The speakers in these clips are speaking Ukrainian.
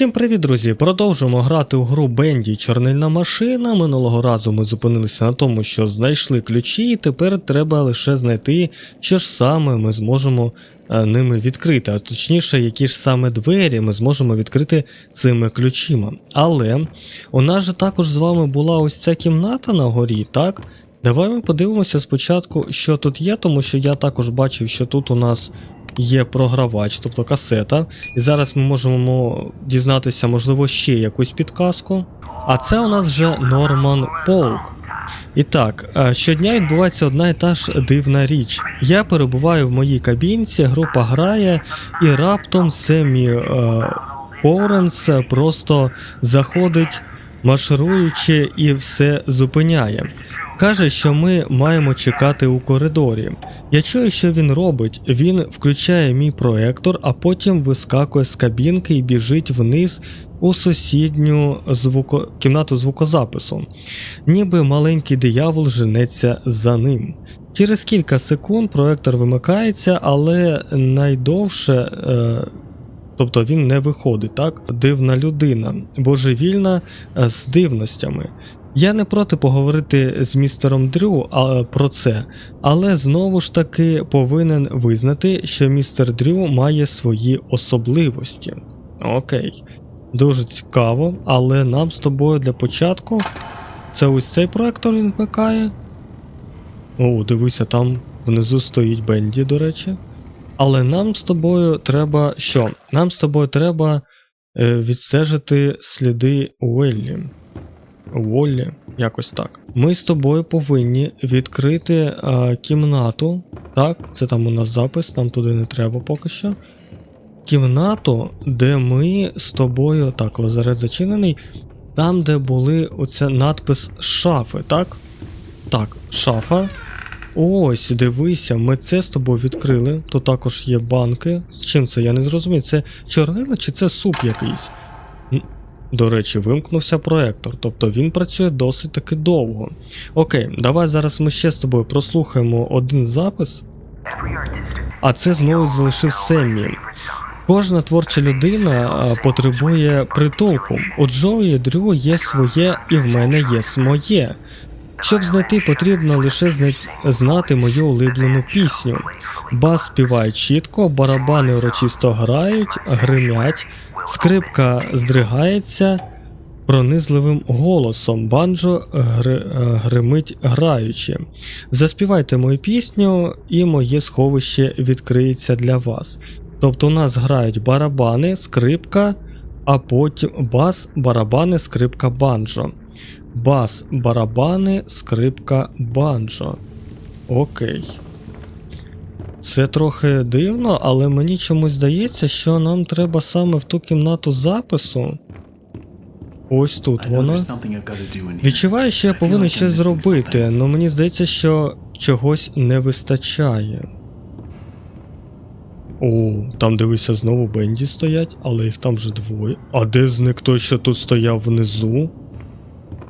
Всім привіт, друзі! Продовжуємо грати у гру Бенді Чорнильна машина. Минулого разу ми зупинилися на тому, що знайшли ключі, і тепер треба лише знайти, що ж саме ми зможемо е, ними відкрити, а точніше, які ж саме двері ми зможемо відкрити цими ключима. Але у нас же також з вами була ось ця кімната на горі, так? Давай ми подивимося спочатку, що тут є, тому що я також бачив, що тут у нас є програвач, тобто касета. І зараз ми можемо дізнатися, можливо, ще якусь підказку. А це у нас вже Норман Полк. І так, е, щодня відбувається одна і та ж дивна річ. Я перебуваю в моїй кабінці, група грає, і раптом Семі е, Поуренс просто заходить, маршируючи і все зупиняє. Каже, що ми маємо чекати у коридорі. Я чую, що він робить. Він включає мій проектор, а потім вискакує з кабінки і біжить вниз у сусідню звуко... кімнату звукозапису. Ніби маленький диявол женеться за ним. Через кілька секунд проектор вимикається, але найдовше. Е... Тобто він не виходить, так? Дивна людина, божевільна е, з дивностями. Я не проти поговорити з містером Дрю про це, але знову ж таки повинен визнати, що містер Дрю має свої особливості. Окей, дуже цікаво, але нам з тобою для початку це ось цей проектор він вмикає. О, дивися, там внизу стоїть Бенді, до речі. Але нам з тобою треба що? Нам з тобою треба е, відстежити сліди Уеллі. Волі, якось так. Ми з тобою повинні відкрити а, кімнату. Так, це там у нас запис, нам туди не треба поки що. Кімнату, де ми з тобою. Так, лазарет зачинений. Там, де були оце надпис шафи, так? Так, шафа. Ось, дивися, ми це з тобою відкрили. Тут також є банки. З чим це? Я не зрозумів. Це чорнила чи це суп якийсь? До речі, вимкнувся проектор, тобто він працює досить таки довго. Окей, давай зараз ми ще з тобою прослухаємо один запис. А це знову залишив Семмі. Кожна творча людина потребує притулку. У Джої і Дрю є своє, і в мене є своє. Щоб знайти, потрібно лише зна... знати мою улюблену пісню. Бас співає чітко, барабани урочисто грають, гримять, скрипка здригається пронизливим голосом, банджо гри... гримить граючи. Заспівайте мою пісню, і моє сховище відкриється для вас. Тобто у нас грають барабани, скрипка, а потім бас, барабани, скрипка, банджо. Бас, барабани, скрипка, банджо. Окей. Це трохи дивно, але мені чомусь здається, що нам треба саме в ту кімнату запису. Ось тут вона. Відчуваю, що я повинен щось зробити, але мені здається, що чогось не вистачає. О, там дивися, знову Бенді стоять, але їх там вже двоє. А де зник той, що тут стояв внизу?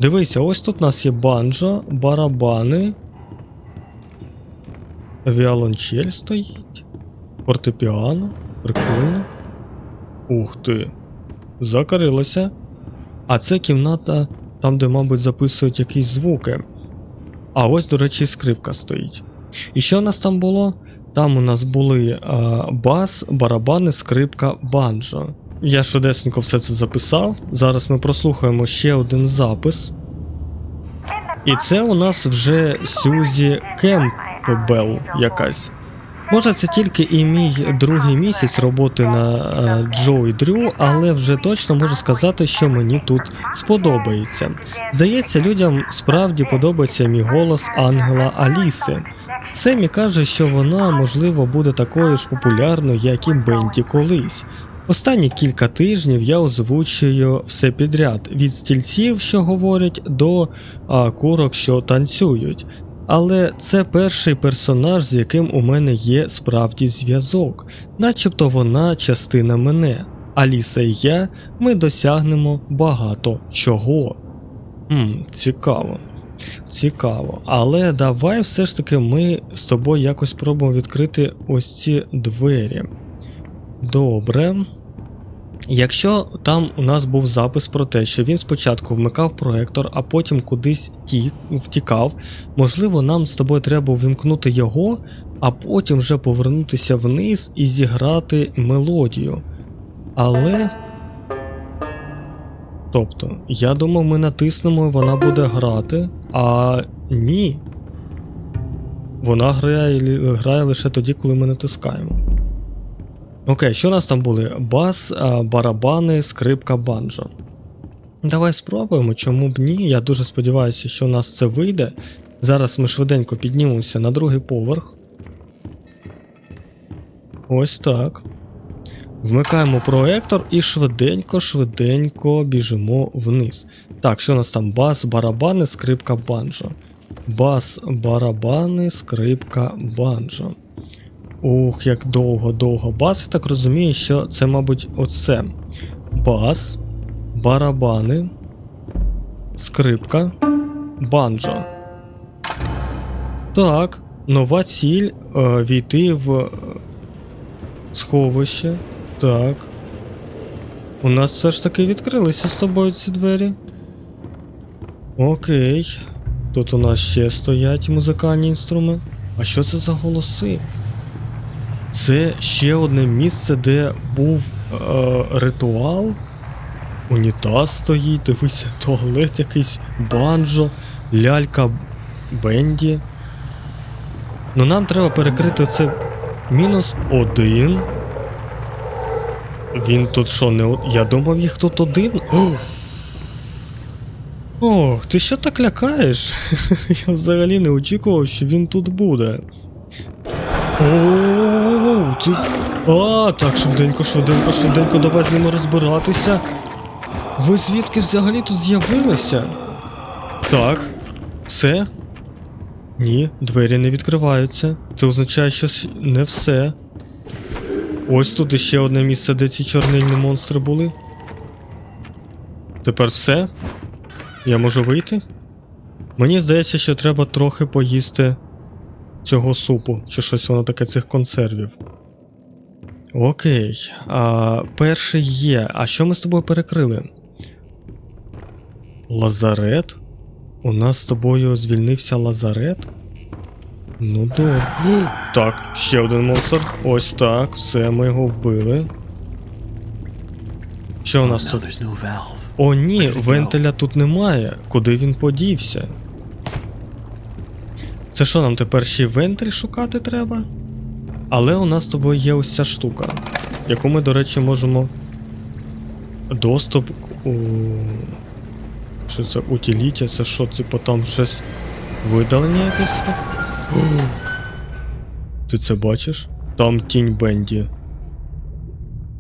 Дивися, ось тут у нас є банджо, барабани. Віолончель стоїть. Фортепіано. Прикольно. Ух ти. Закарилося. А це кімната, там, де, мабуть, записують якісь звуки. А ось, до речі, скрипка стоїть. І що у нас там було? Там у нас були а, бас, барабани, скрипка, банджо. Я швидесенько все це записав. Зараз ми прослухаємо ще один запис. І це у нас вже Сюзі Кемпбелл якась. Може, це тільки і мій другий місяць роботи на е, Джо і Дрю, але вже точно можу сказати, що мені тут сподобається. Здається, людям справді подобається мій голос Ангела Аліси. Семі каже, що вона, можливо, буде такою ж популярною, як і Бенті колись. Останні кілька тижнів я озвучую все підряд від стільців, що говорять, до а, курок, що танцюють. Але це перший персонаж, з яким у мене є справді зв'язок, начебто вона частина мене. Аліса і я ми досягнемо багато чого. Хм, Цікаво. Цікаво. Але давай все ж таки ми з тобою якось спробуємо відкрити ось ці двері. Добре. Якщо там у нас був запис про те, що він спочатку вмикав проектор, а потім кудись ті, втікав, можливо, нам з тобою треба вимкнути його, а потім вже повернутися вниз і зіграти мелодію. Але. Тобто, я думав, ми натиснемо і вона буде грати, а ні. Вона грає, грає лише тоді, коли ми натискаємо. Окей, що у нас там були? Бас, барабани, скрипка, банджо. Давай спробуємо, чому б ні. Я дуже сподіваюся, що у нас це вийде. Зараз ми швиденько піднімемося на другий поверх. Ось так. Вмикаємо проектор і швиденько-швиденько біжимо вниз. Так, що у нас там? Бас, барабани, скрипка, банджо. Бас, барабани, скрипка, банджо. Ух, як довго-довго. Бас, я так розумію, що це, мабуть, оце. Бас, барабани, скрипка, банджо. Так, нова ціль е, війти в е, сховище. Так. У нас все ж таки відкрилися з тобою ці двері. Окей. Тут у нас ще стоять музикальні інструменти. А що це за голоси? Це ще одне місце, де був е, ритуал. Унітаз стоїть, дивися, туалет якийсь, банджо, лялька Бенді. Ну нам треба перекрити це мінус один. Він тут що, не. Я думав, їх тут один. Ох, ти що так лякаєш? Я взагалі не очікував, що він тут буде. О, це... А, так, швиденько, швиденько, швиденько, давай з ними розбиратися. Ви звідки взагалі тут з'явилися? Так. Все? Ні, двері не відкриваються. Це означає, що не все. Ось тут іще одне місце, де ці чорнильні монстри були. Тепер все? Я можу вийти? Мені здається, що треба трохи поїсти цього супу, чи щось воно таке цих консервів. Окей. А, перший є. А що ми з тобою перекрили? Лазарет? У нас з тобою звільнився лазарет? Ну добре. Так, ще один монстр. Ось так, все, ми його вбили. Що у нас тут? О, ні, вентиля тут немає. Куди він подівся? Це що, нам тепер ще й вентиль шукати треба? Але у нас з тобою є ось ця штука, яку ми, до речі, можемо. Доступ у. Що це утиліття? Це що, типу там щось видалення якесь? О! Ти це бачиш? Там тінь Бенді.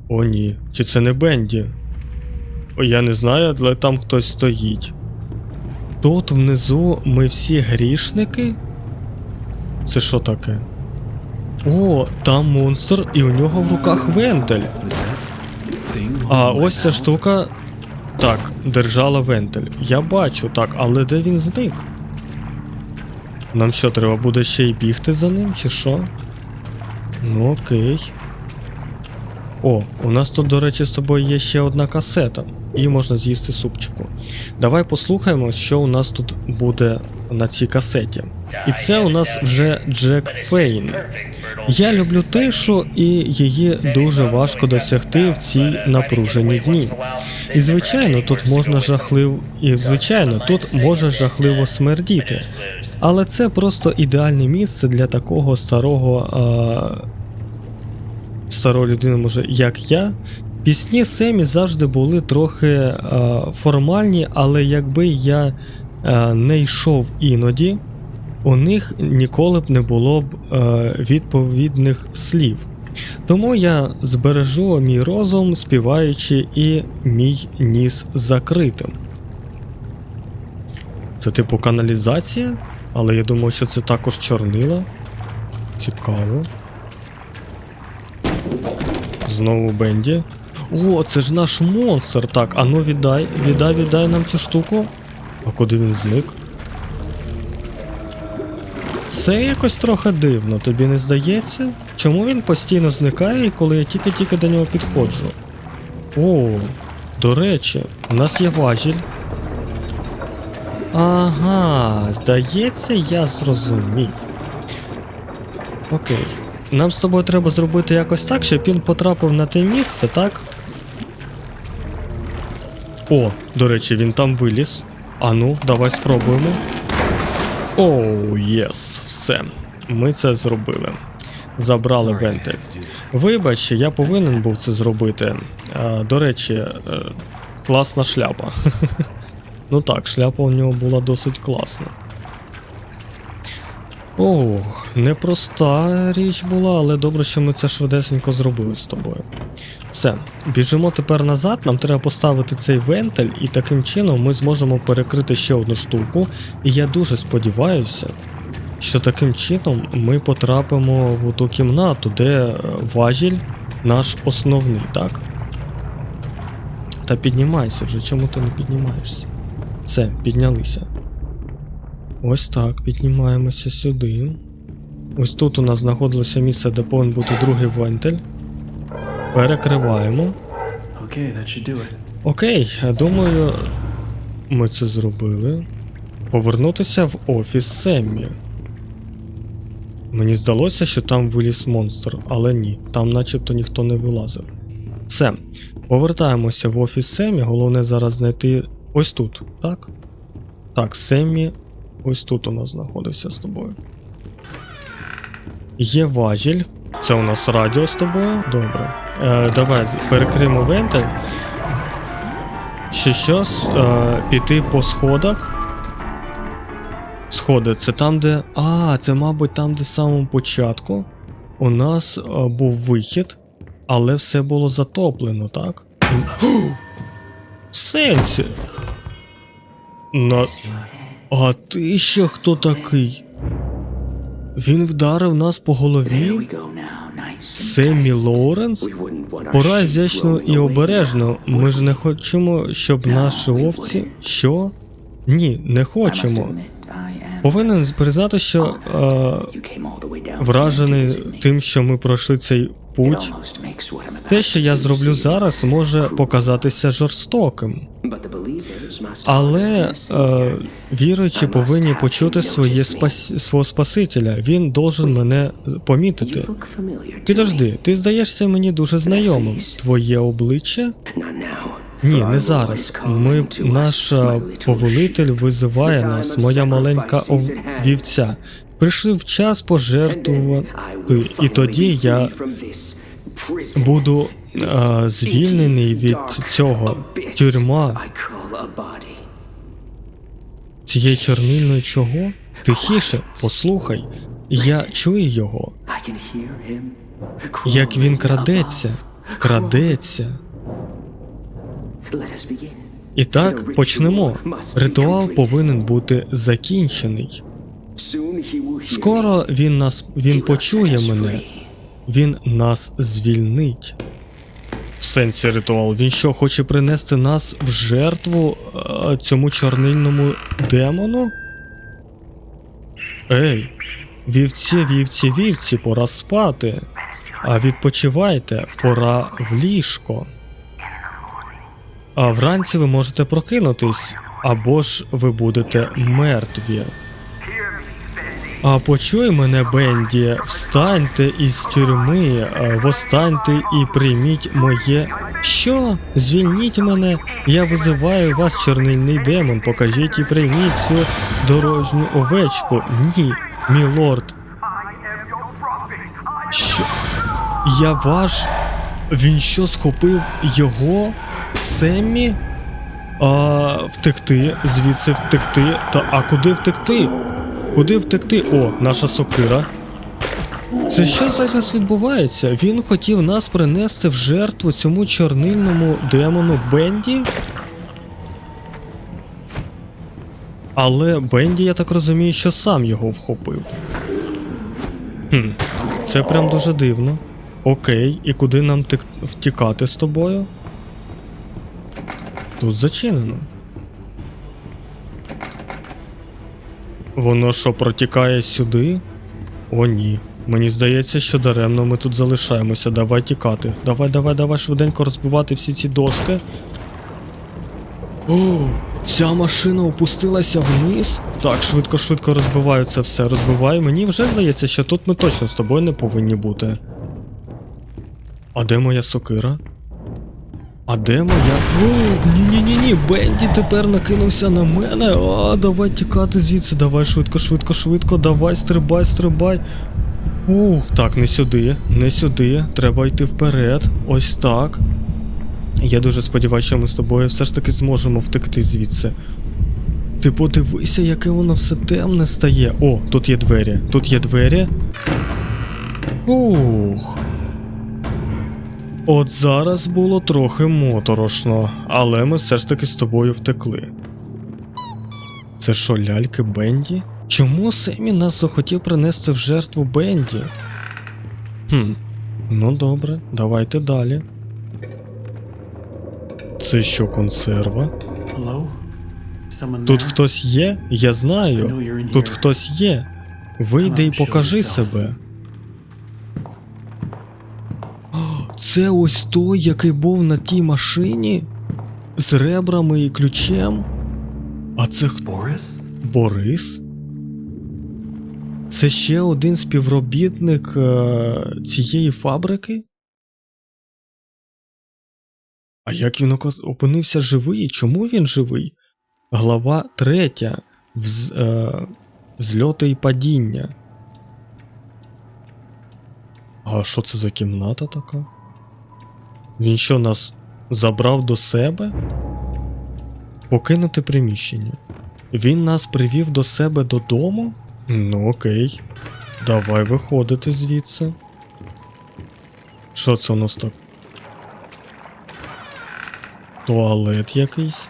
О, ні. Чи це не Бенді? О, Я не знаю, але там хтось стоїть. Тут внизу ми всі грішники? Це що таке? О, там монстр, і у нього в руках вентиль. А ось ця штука. Так, держала вентиль. Я бачу, так, але де він зник? Нам що, треба буде ще й бігти за ним, чи що? Ну окей. О, у нас тут, до речі, з тобою є ще одна касета. Її можна з'їсти супчику. Давай послухаємо, що у нас тут буде на цій касеті. І це у нас вже Джек Фейн. Я люблю тишу, і її дуже важко досягти в ці напружені дні. І звичайно, тут можна жахливо, і звичайно, тут може жахливо смердіти. Але це просто ідеальне місце для такого старого. А... Старої людини, може, як я. Пісні Семі завжди були трохи а, формальні, але якби я а, не йшов іноді, у них ніколи б не було б е, відповідних слів. Тому я збережу мій розум, співаючи і мій ніс закритим. Це типу каналізація, але я думаю, що це також чорнила. Цікаво. Знову Бенді. О, це ж наш монстр. Так, а ну віддай, віддай, віддай нам цю штуку. А куди він зник? Це якось трохи дивно, тобі не здається? Чому він постійно зникає, коли я тільки-тільки до нього підходжу? О, до речі, у нас є важіль. Ага, здається, я зрозумів. Окей. Нам з тобою треба зробити якось так, щоб він потрапив на те місце, так? О, до речі, він там виліз. Ану, давай спробуємо. Оу, єс, все. Ми це зробили. Забрали вентиль. Вибач, я повинен був це зробити. А, до речі, е, класна шляпа. ну так, шляпа у нього була досить класна. Ох, непроста річ була, але добре, що ми це швидесенько зробили з тобою. Все, біжимо тепер назад, нам треба поставити цей вентиль, і таким чином ми зможемо перекрити ще одну штуку. І я дуже сподіваюся, що таким чином ми потрапимо в ту кімнату, де е, важіль наш основний, так? Та піднімайся вже, чому ти не піднімаєшся? Все, піднялися. Ось так, піднімаємося сюди. Ось тут у нас знаходилося місце, де повинен бути другий вентиль. Перекриваємо. Okay. Окей, думаю, ми це зробили. Повернутися в офіс Семмі. Мені здалося, що там виліз монстр, але ні, там начебто ніхто не вилазив. Все, повертаємося в офіс Семмі. Головне зараз знайти ось тут, так? Так, Семмі ось тут у нас знаходився з тобою. Є важіль. Це у нас радіо з тобою. Добре. Е, давай перекриємо вентиль. Ще щось е, піти по сходах. Сходи, це там, де. А, це, мабуть, там, де з самого початку у нас е, був вихід, але все було затоплено, так? І- Сенсі. На... А ти ще хто такий? Він вдарив нас по голові? Семмі Лоуренс? Пора зячно і обережно. Ми ж не хочемо, щоб наші овці. Що? Ні, не хочемо. Повинен признати, що down вражений тим, що ми пройшли цей путь. Те, що я зроблю зараз, може показатися жорстоким, але е, віруючі повинні почути своє спас... свого Спасителя. Він должен мене помітити. Підожди, ти здаєшся мені дуже знайомим. Твоє обличчя? Ні, не зараз. Ми, наш little повелитель визиває нас, моя маленька ов... вівця. Прийшли в час пожертвувати, і тоді я буду а, звільнений від цього тюрма Цієї чорнильної чого? Тихіше, послухай. Я чую його, як він крадеться, крадеться. І так почнемо. Ритуал повинен бути закінчений. Скоро він нас він почує мене. Він нас звільнить. В сенсі ритуал. Він що, хоче принести нас в жертву е, цьому чорнильному демону? Ей, вівці, вівці, вівці, пора спати. А відпочивайте, пора в ліжко. А вранці ви можете прокинутись, або ж ви будете мертві. А почуй мене, Бенді, встаньте із тюрми, востаньте і прийміть моє. Що? Звільніть мене, я визиваю вас, чорнильний демон. Покажіть і прийміть цю дорожню овечку. Ні, мілорд. Що? Я ваш. Він що схопив його? Семмі? А, втекти, звідси втекти. Та а куди втекти? Куди втекти? О, наша сокира. Це що зараз відбувається? Він хотів нас принести в жертву цьому чорнильному демону Бенді? Але Бенді, я так розумію, що сам його вхопив. Хм, це прям дуже дивно. Окей, і куди нам втікати з тобою? Тут зачинено. Воно що протікає сюди? О, ні. Мені здається, що даремно ми тут залишаємося. Давай тікати. Давай, давай, давай швиденько розбивати всі ці дошки. О, ця машина опустилася вниз. Так, швидко, швидко розбиваю це все. Розбиваю. Мені вже здається, що тут ми точно з тобою не повинні бути. А де моя сокира? А де моя. О, ні-ні-ні-ні, Бенді тепер накинувся на мене. А, давай тікати звідси, давай швидко, швидко, швидко, давай, стрибай, стрибай. Ух, так, не сюди, не сюди. Треба йти вперед. Ось так. Я дуже сподіваюся, що ми з тобою все ж таки зможемо втекти звідси. Ти подивися, яке воно все темне стає. О, тут є двері. Тут є двері. Ух. От зараз було трохи моторошно, але ми все ж таки з тобою втекли. Це що, ляльки Бенді? Чому Семі нас захотів принести в жертву Бенді? Хм, ну добре, давайте далі. Це що, консерва? Тут хтось є? Я знаю. Тут хтось є. Вийди і покажи себе. Це ось той, який був на тій машині? З ребрами і ключем? А це хто? Boris? Борис? Це ще один співробітник е, цієї фабрики? А як він опинився живий? Чому він живий? Глава третя. Вз, е, взльоти і падіння. А що це за кімната така? Він що нас забрав до себе? Покинути приміщення. Він нас привів до себе додому? Ну окей. Давай виходити звідси. Що це у нас так? Туалет якийсь.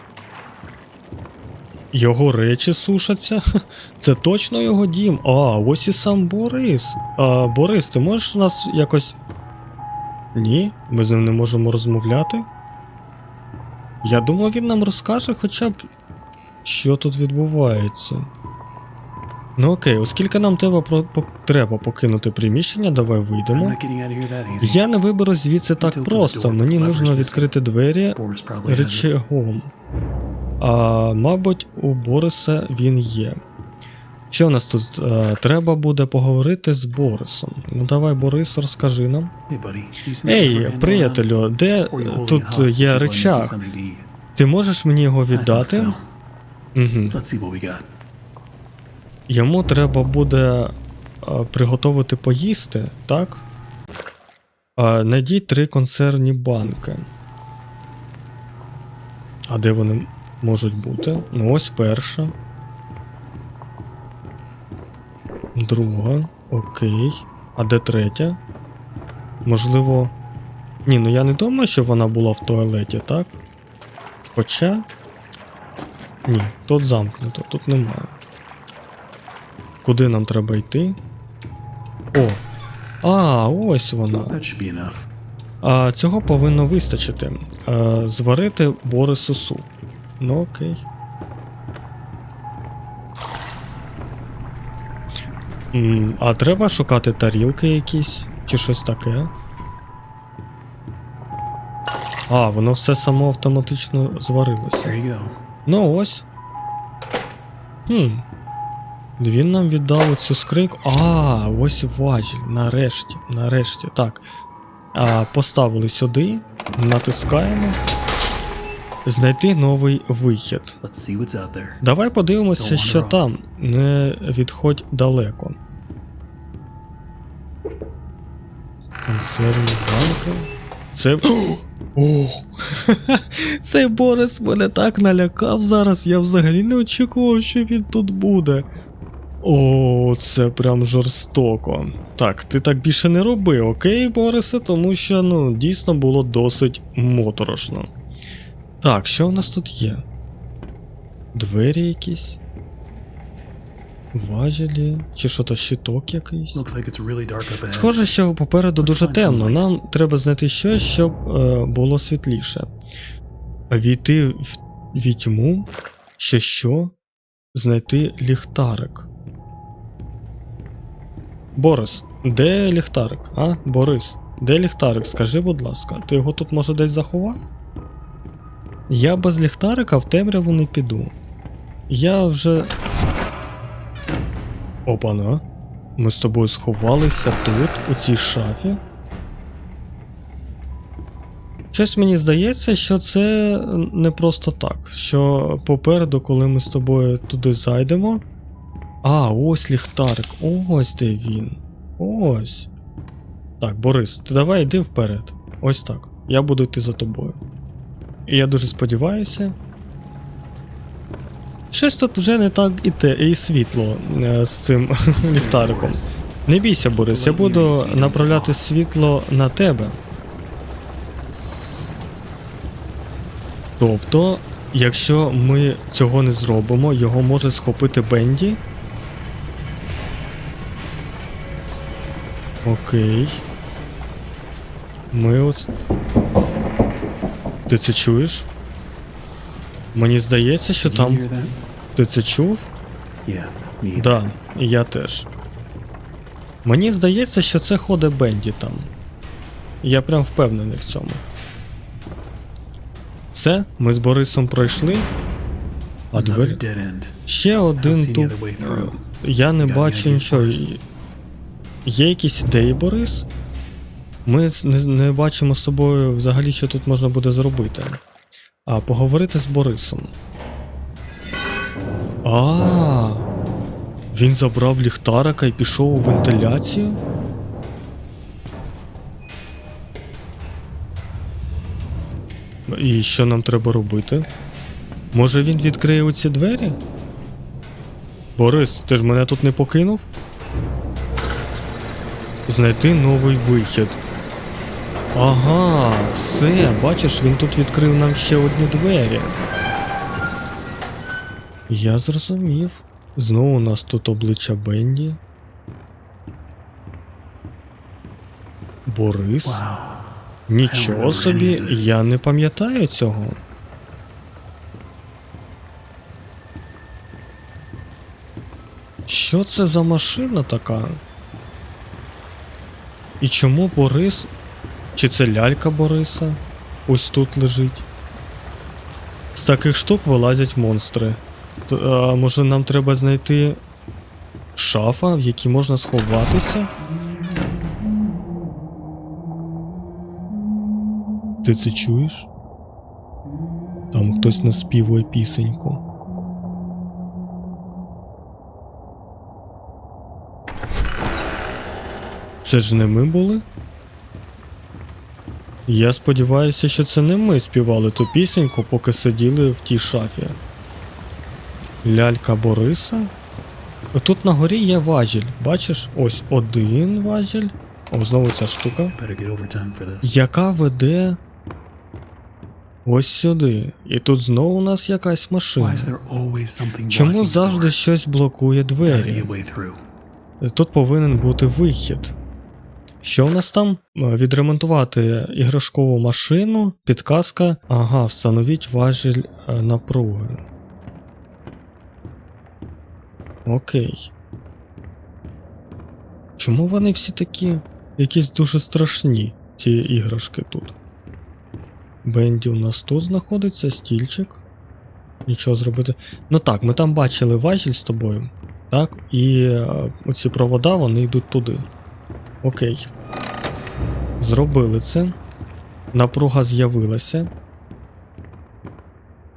Його речі сушаться. Це точно його дім. А, ось і сам Борис. А, Борис, ти можеш нас якось. Ні, ми з ним не можемо розмовляти. Я думав, він нам розкаже хоча б, що тут відбувається. Ну окей, оскільки нам треба, про, по- треба покинути приміщення, давай вийдемо. Я не виберу звідси так просто. Мені нужно відкрити двері речагом. А, мабуть, у Бориса він є. Що у нас тут? Е, треба буде поговорити з Борисом. Ну давай, Борис, розкажи нам. Ей, приятелю, де тут є речах? Ти можеш мені його віддати? Угу. Йому треба буде е, приготувати поїсти, так? Е, Найдіть три консервні банки. А де вони можуть бути? Ну ось перша. Друга. Окей. А де третя? Можливо. Ні, ну я не думаю, що вона була в туалеті, так? Хоча. Ні, тут замкнуто, тут немає. Куди нам треба йти? О! А, ось вона. А, цього повинно вистачити. А, зварити Борису суп. Ну окей. М, а треба шукати тарілки якісь чи щось таке. А, воно все само автоматично зварилося. Ну ось. Хм. Він нам віддав цю скриньку. А, ось важіль. Нарешті. Нарешті. Так. А, поставили сюди. Натискаємо. Знайти новий вихід. Давай подивимося, що там. Не відходь далеко. Консервні банки. Це. О! Цей Борис мене так налякав зараз. Я взагалі не очікував, що він тут буде. О, це прям жорстоко. Так, ти так більше не роби, окей, Борисе, тому що ну, дійсно було досить моторошно. Так, що у нас тут є? Двері якісь? Важелі? Чи що то щиток якийсь? Схоже, що попереду дуже темно. Нам треба знайти щось, щоб е, було світліше. Війти в вітьму? Ще що? Знайти ліхтарик. Борис, Де ліхтарик? А, Борис? Де ліхтарик? Скажи, будь ласка, ти його тут може десь заховав? Я без ліхтарика в темряву не піду. Я вже. Опана. Ми з тобою сховалися тут, у цій шафі. Щось мені здається, що це не просто так. Що попереду, коли ми з тобою туди зайдемо. А, ось ліхтарик. Ось де він. Ось. Так, Борис, ти давай йди вперед. Ось так. Я буду йти за тобою. І я дуже сподіваюся. Щось тут вже не так і те, і світло е, з цим ліхтариком. Не бійся, Борис, я буду направляти світло на тебе. Тобто, якщо ми цього не зробимо, його може схопити Бенді. Окей. Ми от. Ти це чуєш? Мені здається, що там. Ти це чув? Yeah, me. Да, я теж. Мені здається, що це ходить Бенді там. Я прям впевнений в цьому. Все, ми з Борисом пройшли. А двері. Ще один тут. Я не бачу нічого. Є якісь ідеї, Борис? Ми не, не бачимо з тобою взагалі, що тут можна буде зробити. А поговорити з Борисом. А. Він забрав ліхтарика і пішов у вентиляцію? І що нам треба робити? Може він відкриє оці двері? Борис, ти ж мене тут не покинув? Знайти новий вихід. Ага, все, бачиш, він тут відкрив нам ще одні двері. Я зрозумів. Знову у нас тут обличчя Бенді. Борис. Wow. Нічого собі, я не пам'ятаю цього. Що це за машина така? І чому Борис? Чи це лялька Бориса? Ось тут лежить. З таких штук вилазять монстри. Т- а, може нам треба знайти шафа, в якій можна сховатися? Ти це чуєш? Там хтось наспівує пісеньку. Це ж не ми були? Я сподіваюся, що це не ми співали ту пісеньку, поки сиділи в тій шафі. Лялька Бориса? Тут на горі є важіль. Бачиш? Ось один важіль. О, знову ця штука яка веде ось сюди. І тут знову у нас якась машина. Чому завжди щось блокує двері? Тут повинен бути вихід. Що у нас там? Е, Відремонтувати іграшкову машину, підказка. Ага, встановіть важіль е, напруги. Окей. Чому вони всі такі якісь дуже страшні, ці іграшки тут? Бенді у нас тут знаходиться, стільчик. Нічого зробити. Ну так, ми там бачили важіль з тобою. Так, і е, оці провода вони йдуть туди. Окей. Зробили це. Напруга з'явилася.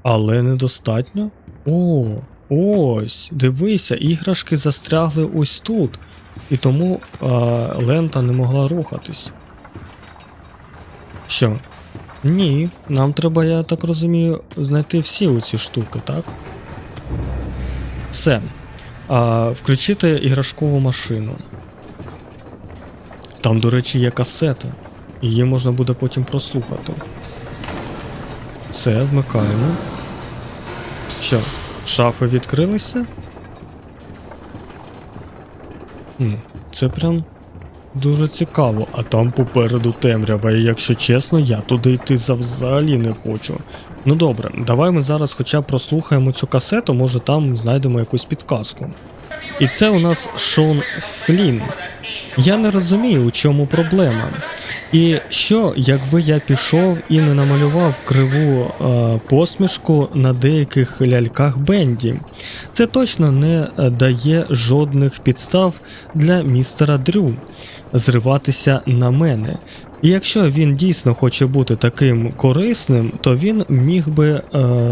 Але недостатньо. О, ось, дивися, іграшки застрягли ось тут. І тому а, лента не могла рухатись. Що? Ні, нам треба, я так розумію, знайти всі оці штуки, так? Все. А, включити іграшкову машину. Там, до речі, є касета. Її можна буде потім прослухати. Це вмикаємо. Що, шафи відкрилися? Це прям дуже цікаво, а там попереду темрява, і якщо чесно, я туди йти взагалі не хочу. Ну добре, давай ми зараз хоча б прослухаємо цю касету, може там знайдемо якусь підказку. І це у нас Шон Флін. Я не розумію, у чому проблема. І що, якби я пішов і не намалював криву е, посмішку на деяких ляльках Бенді? Це точно не е, дає жодних підстав для містера Дрю зриватися на мене. І якщо він дійсно хоче бути таким корисним, то він міг би е,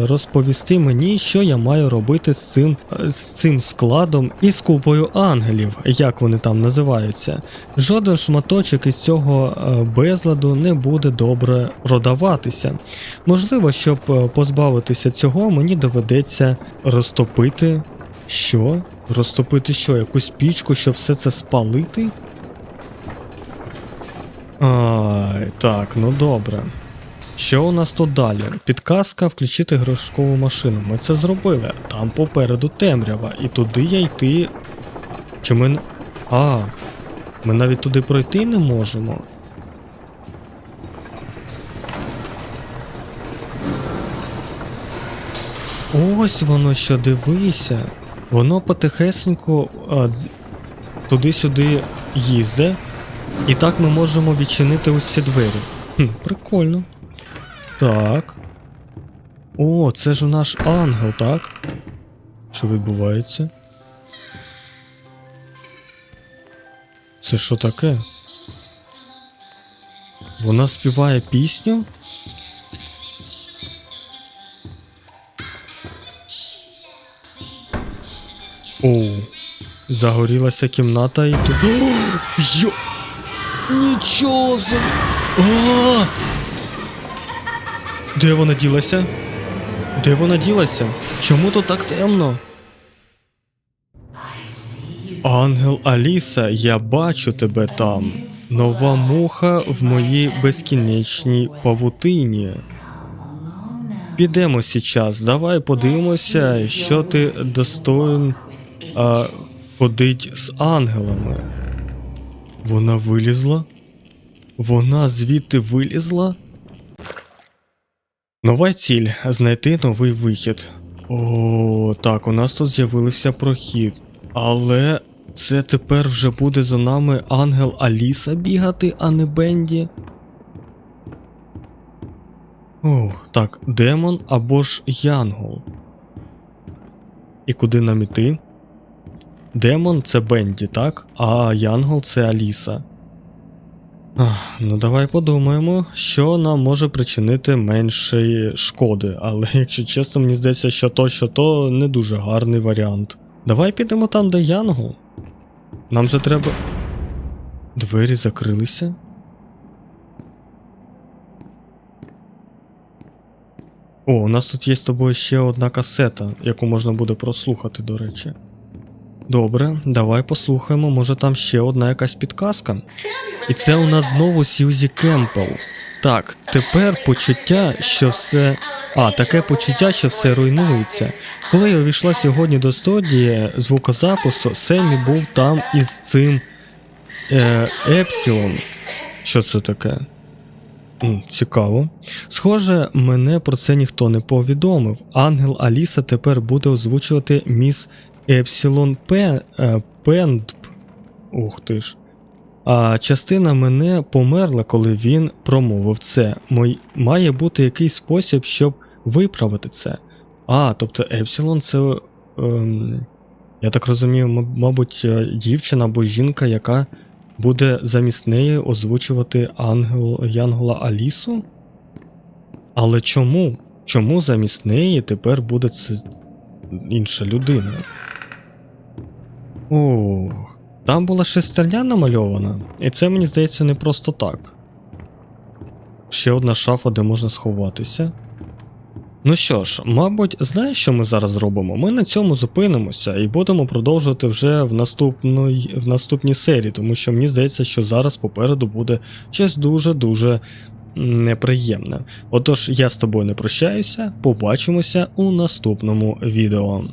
розповісти мені, що я маю робити з цим, з цим складом і з купою ангелів, як вони там називаються. Жоден шматочок із цього е, безладу не буде добре продаватися. Можливо, щоб е, позбавитися цього, мені доведеться розтопити. Що? Розтопити що? Якусь пічку, щоб все це спалити? Ай, так, ну добре. Що у нас тут далі? Підказка включити грошкову машину. Ми це зробили. Там попереду темрява. І туди я йти. Чи ми. А. Ми навіть туди пройти не можемо. Ось воно що, дивися. Воно потихесеньку а, туди-сюди їзде. І так ми можемо відчинити ось ці двері. Хм, прикольно. Так. О, це ж наш ангел, так? Що відбувається? Це що таке? Вона співає пісню? Оу. Загорілася кімната і тут. Йо! Нічого собі! А! Де вона ділася? Де вона ділася? Чому тут так темно? Ангел Аліса, я бачу тебе там. Нова муха в моїй безкінечній павутині. Підемо сейчас, давай подивимося, що ти достоин а, ходить з ангелами. Вона вилізла? Вона звідти вилізла? Нова ціль знайти новий вихід. О, так, у нас тут з'явився прохід. Але це тепер вже буде за нами ангел Аліса бігати, а не Бенді. Ох, так, демон або ж Янгол. І куди нам іти? Демон це Бенді, так? А Янгол це Аліса. Ну давай подумаємо, що нам може причинити меншої шкоди, але якщо чесно, мені здається, що то, що то не дуже гарний варіант. Давай підемо там, де Янгол. Нам же треба. Двері закрилися. О, у нас тут є з тобою ще одна касета, яку можна буде прослухати, до речі. Добре, давай послухаємо, може там ще одна якась підказка. І це у нас знову Сьюзі Кемпбелл. Так, тепер почуття, що все. А, таке почуття, що все руйнується. Коли я увійшла сьогодні до студії звукозапису, Семі був там із цим е, Епсілон. Що це таке? Цікаво. Схоже, мене про це ніхто не повідомив. Ангел Аліса тепер буде озвучувати міс Епсилон Пен, е, Пендп. Ух ти ж. А частина мене померла, коли він промовив це. Мой... Має бути якийсь спосіб, щоб виправити це. А, тобто Епсилон це. Ем, я так розумію, мабуть, е, дівчина або жінка, яка буде замість неї озвучувати ангел Янгола Алісу? Але чому? Чому замість неї тепер буде це інша людина? Ох, там була шестерня намальована, і це мені здається не просто так. Ще одна шафа, де можна сховатися. Ну що ж, мабуть, знаєш, що ми зараз зробимо? Ми на цьому зупинимося і будемо продовжувати вже в, в наступній серії, тому що мені здається, що зараз попереду буде щось дуже-дуже неприємне. Отож, я з тобою не прощаюся, побачимося у наступному відео.